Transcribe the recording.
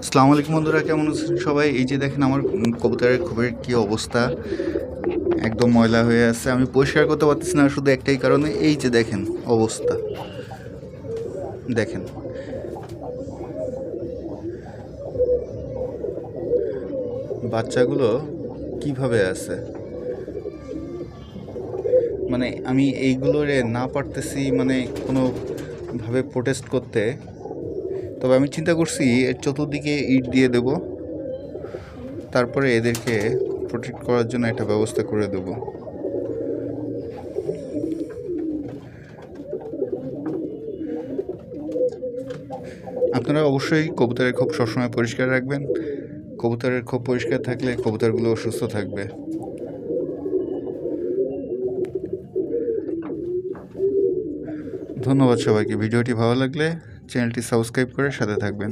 আসসালামু আলাইকুম বন্ধুরা, কেমন আছেন সবাই? এই যে দেখেন আমার কবুতরের খুবই কি অবস্থা। একদম ময়লা হয়ে আছে, আমি পরিষ্কার করতে পারতেছি না শুধু একটাই কারণে, এই যে দেখেন অবস্থা। দেখেন। বাচ্চাগুলো কীভাবে আছে? মানে আমি এইগুলোরে না পারতেছি মানে কোনোভাবে প্রোটেস্ট করতে। তবে আমি চিন্তা করছি, এর চতুর্দিকে ইট দিয়ে দেব। তারপরে এদেরকে প্রোটেক্ট করার জন্য একটা ব্যবস্থা করে দেব। আপনারা অবশ্যই কবুতরের খোপ সবসময় পরিষ্কার রাখবেন। কবুতরের খোপ পরিষ্কার থাকলে কবুতরগুলো সুস্থ থাকবে। ধন্যবাদ সবাইকে। ভিডিওটি ভালো লাগলে চ্যানেলটি সাবস্ক্রাইব করে সাথে থাকবেন।